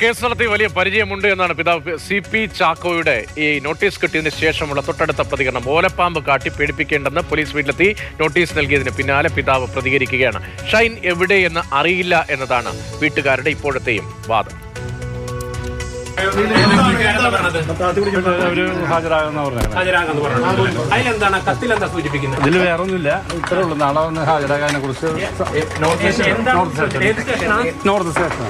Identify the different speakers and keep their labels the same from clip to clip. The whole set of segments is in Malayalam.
Speaker 1: കേസ് നടത്തി വലിയ പരിചയമുണ്ട് എന്നാണ് പിതാവ് സി പി ചാക്കോയുടെ ഈ നോട്ടീസ് കിട്ടിയതിന് ശേഷമുള്ള തൊട്ടടുത്ത പ്രതികരണം. ഓലപ്പാമ്പ് കാട്ടി പേടിപ്പിക്കേണ്ടെന്ന് പോലീസ് വീട്ടിലെത്തി നോട്ടീസ് നൽകിയതിന് പിന്നാലെ പിതാവ് പ്രതികരിക്കുകയാണ്. ഷൈൻ എവിടെയെന്ന് അറിയില്ല എന്നതാണ് വീട്ടുകാരുടെ ഇപ്പോഴത്തെയും വാദം.
Speaker 2: അവർ ഹാജരാകുന്ന പറഞ്ഞത്.
Speaker 3: ഹാജരാകാന്ന് പറഞ്ഞു അതിലെന്താണ്? കത്തിലെന്താ സൂചിപ്പിക്കുന്നത്?
Speaker 2: ഇതിൽ വേറെ ഒന്നുമില്ല ഇത്രേ ഉള്ളൂ. നാളെ വന്ന് ഹാജരാകാനെ കുറിച്ച് നോർത്ത് സ്റ്റേഷൻ.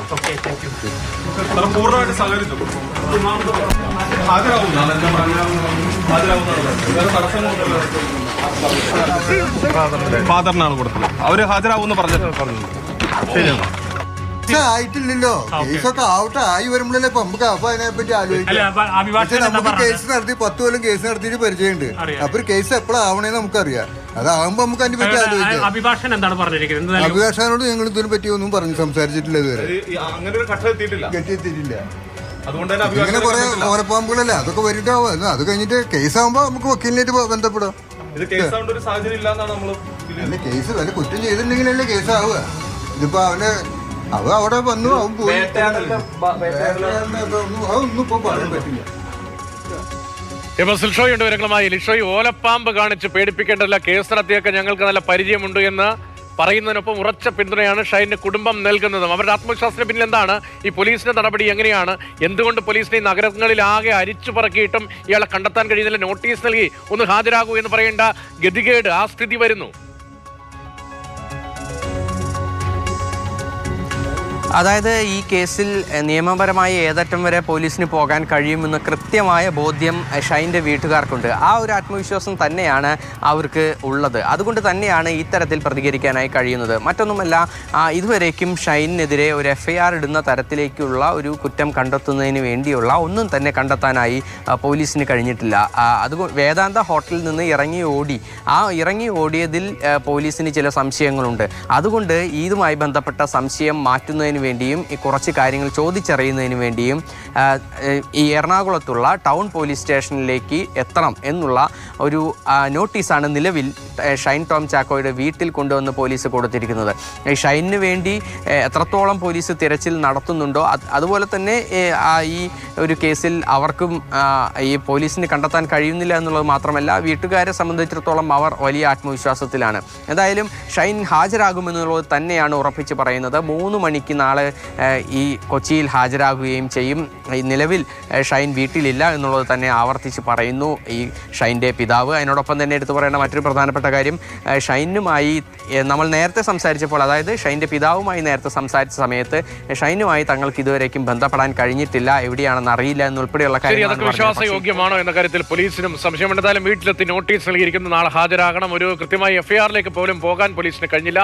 Speaker 4: പൂർണമായിട്ട് സഹകരിച്ചു. ഫാദറിനാണ് കൊടുത്തത്. അവർ ഹാജരാകുമെന്ന് പറഞ്ഞു പറഞ്ഞു ശരിയാണ്
Speaker 5: പക്ഷെ ആയിട്ടില്ലല്ലോ. കേസൊക്കെ ആവട്ടെ ആയി വരുമ്പോഴല്ലേ ഇപ്പൊ നമുക്ക് അപ്പൊ അതിനെ പറ്റി ആലോചിക്കാം.
Speaker 3: അപ്പൊ അഭിഭാഷകൻ എന്താ
Speaker 5: നമുക്ക് കേസ് നടത്തി പത്ത് കൊല്ലം കേസ് നടത്തിയിട്ട് പരിചയമുണ്ട്. അപ്പൊ ഒരു കേസ് എപ്പോഴാവണേന്ന് നമുക്കറിയാം. അതാവുമ്പോ നമുക്ക് അതിനെ പറ്റി ആലോചിക്കാം.
Speaker 3: അഭിഭാഷകൻ എന്താണ് പറഞ്ഞിരിക്കുന്നത്?
Speaker 5: അഭിഭാഷകനോട് ഞങ്ങൾ ഇതിനെ പറ്റി ഒന്നും പറഞ്ഞു സംസാരിച്ചിട്ടില്ല ഇതുവരെ.
Speaker 4: അങ്ങനെ ഒരു ഘട്ടം എത്തിയിട്ടില്ല. തന്നെ
Speaker 5: ഇങ്ങനെ കുറെ ഓരപ്പാമ്പുകളല്ലേ? അതൊക്കെ വരിട്ടാവും അത് കഴിഞ്ഞിട്ട് കേസാകുമ്പോ നമുക്ക് വക്കീലിനായിട്ട് ബന്ധപ്പെടാം.
Speaker 4: ഇത് കേസ് ആവേണ്ട ഒരു സാഹചര്യം ഇല്ല എന്നാണ് നമ്മൾ
Speaker 5: അല്ല കേസ് വല്ല കുറ്റം ചെയ്തിട്ടുണ്ടെങ്കിലല്ലേ കേസാവുക ഇതിപ്പോ അവന് അവ അവിടെ വന്നു അവൻ പോയി. അതൊന്നും ഇപ്പൊ പറയാൻ പറ്റില്ല.
Speaker 1: ഇപ്പൊ ലിഷോയുണ്ട് വിവരങ്ങളുമായി. ലിഷോയ് ഓലപ്പാമ്പ് കാണിച്ച് പേടിപ്പിക്കേണ്ടല്ല കേസ് നടത്തിയൊക്കെ ഞങ്ങൾക്ക് നല്ല പരിചയമുണ്ട് എന്ന് പറയുന്നതിനൊപ്പം ഉറച്ച പിന്തുണയാണ് ഷൈന്റെ കുടുംബം നൽകുന്നതും. അവരുടെ ആത്മവിശ്വാസത്തിന് പിന്നിൽ എന്താണ്? ഈ പോലീസിന്റെ നടപടി എങ്ങനെയാണ്? എന്തുകൊണ്ട് പോലീസിനെ നഗരങ്ങളിൽ ആകെ അരിച്ചു പറക്കിയിട്ടും ഇയാളെ കണ്ടെത്താൻ കഴിയുന്നില്ല? നോട്ടീസ് നൽകി ഒന്ന് ഹാജരാകൂ എന്ന് പറയേണ്ട ഗതികേട് ആ സ്ഥിതി വരുന്നു.
Speaker 6: അതായത് ഈ കേസിൽ നിയമപരമായി ഏതറ്റം വരെ പോലീസിന് പോകാൻ കഴിയുമെന്ന് കൃത്യമായ ബോധ്യം ഷൈന്റെ വീട്ടുകാർക്കുണ്ട്. ആ ഒരു ആത്മവിശ്വാസം തന്നെയാണ് അവർക്ക് ഉള്ളത്. അതുകൊണ്ട് തന്നെയാണ് ഇത്തരത്തിൽ പ്രതികരിക്കാനായി കഴിയുന്നത്. മറ്റൊന്നുമല്ല ഇതുവരേക്കും ഷൈനെതിരെ ഒരു എഫ് ഐ ആർ ഇടുന്ന തരത്തിലേക്കുള്ള ഒരു കുറ്റം കണ്ടെത്തുന്നതിന് വേണ്ടിയുള്ള ഒന്നും തന്നെ കണ്ടെത്താനായി പോലീസിന് കഴിഞ്ഞിട്ടില്ല. അതുകൊണ്ട് വേദാന്ത ഹോട്ടലിൽ നിന്ന് ഇറങ്ങി ഓടി. ആ ഇറങ്ങി ഓടിയതിൽ പോലീസിന് ചില സംശയങ്ങളുണ്ട്. അതുകൊണ്ട് ഇതുമായി ബന്ധപ്പെട്ട സംശയം മാറ്റുന്നതിന് വേണ്ടിയും ഈ കുറച്ച് കാര്യങ്ങൾ ചോദിച്ചറിയുന്നതിന് വേണ്ടിയും ഈ എറണാകുളത്തുള്ള ടൗൺ പോലീസ് സ്റ്റേഷനിലേക്ക് എത്തണം എന്നുള്ള ഒരു നോട്ടീസാണ് നിലവിൽ ഷൈൻ ടോം ചാക്കോയുടെ വീട്ടിൽ കൊണ്ടുവന്ന് പോലീസ് കൊടുത്തിരിക്കുന്നത്. ഈ ഷൈനിന് വേണ്ടി എത്രത്തോളം പോലീസ് തിരച്ചിൽ നടത്തുന്നുണ്ടോ അതുപോലെ തന്നെ ഈ ഒരു കേസിൽ അവർക്കും ഈ പോലീസിന് കണ്ടെത്താൻ കഴിയുന്നില്ല എന്നുള്ളത് മാത്രമല്ല വീട്ടുകാരെ സംബന്ധിച്ചിടത്തോളം അവർ വലിയ ആത്മവിശ്വാസത്തിലാണ്. എന്തായാലും ഷൈൻ ഹാജരാകുമെന്നുള്ളത് തന്നെയാണ് ഉറപ്പിച്ച് പറയുന്നത്. മൂന്ന് മണിക്ക് നാളെ ഈ കൊച്ചിയിൽ ഹാജരാകുകയും ചെയ്യും. ഈ നിലവിൽ ഷൈൻ വീട്ടിലില്ല എന്നുള്ളത് തന്നെ ആവർത്തിച്ച് പറയുന്നു ഈ ഷൈന്റെ പിതാവ്. അതിനോടൊപ്പം തന്നെ എടുത്തു പറയേണ്ട മറ്റൊരു പ്രധാനപ്പെട്ട കാര്യം ഷൈനുമായി നമ്മൾ നേരത്തെ സംസാരിച്ചപ്പോൾ അതായത് ഷൈന്റെ പിതാവുമായി നേരത്തെ സംസാരിച്ച സമയത്ത് ഷൈനുമായി തങ്ങൾക്ക് ഇതുവരേക്കും ബന്ധപ്പെടാൻ കഴിഞ്ഞിട്ടില്ല. എവിടെയാണെന്ന് അറിയില്ല എന്നുൾപ്പെടെയുള്ള
Speaker 1: അതൊക്കെ വിശ്വാസയോഗ്യമാണോ എന്ന കാര്യത്തിൽ പോലീസിനും സംശയമുണ്ടായാലും എന്തായാലും വീട്ടിലെത്തി നോട്ടീസ് നൽകിയിരിക്കുന്നു. നാളെ ഹാജരാകണം. ഒരു കൃത്യമായി എഫ്ഐആറിലേക്ക് പോലും പോകാൻ പോലീസിന് കഴിഞ്ഞില്ല.